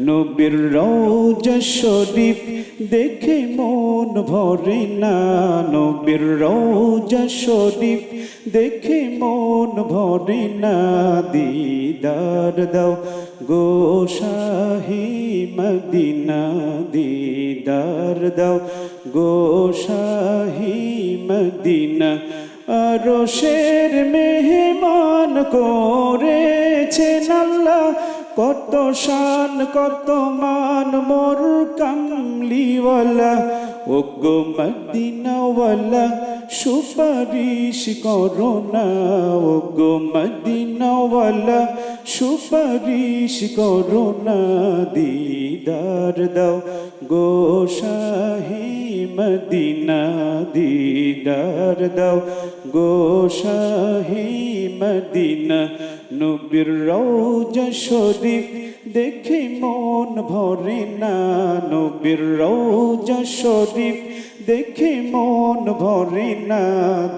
নবীর রওজা শরীফ দেখে মন ভরে না। নবীর রওজা শরীফ দেখে মন ভরে না। দিদার দাও গো শাহি মদিনা। দিদার দাও গো শাহি মদিনা। আরও শের মেহমান করেছেন আল্লাহ। কত শান, কত মান, মোর কামলিওয়ালা ও গো মদিনাওয়ালা, সুপারিশ করো না। ও গো মদিনাওয়ালা, সুপারিশ করো না। দিদার দাও গো শাহি মদিনা। দিদার দাও গো শাহি মদিনা নবীর রওজা শরীফ দেখে মন ভরে না। নবীর রওজা শরীফ দেখে মন ভরে না।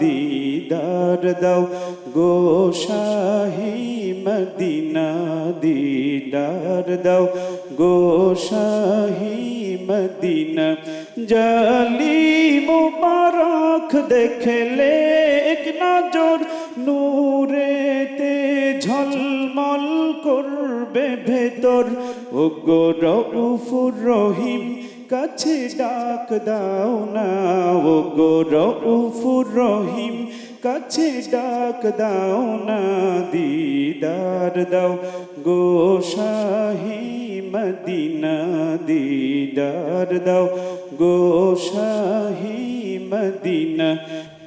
দিদার দাও গো শাহি মদিনা। দিদার দাও গো শাহি মদিনা। জালি মুবারক দেখলে এক নজর ঝলমল করবে ভেতর। ও গো রউফুর রহিম, কাছে ডাক দাও না। ও গো রউফুর রহিম, কাছে ডাক দাও না। দিদার দাও গো শাহি মদিনা। দিদার দাও গো শাহি মদিনা।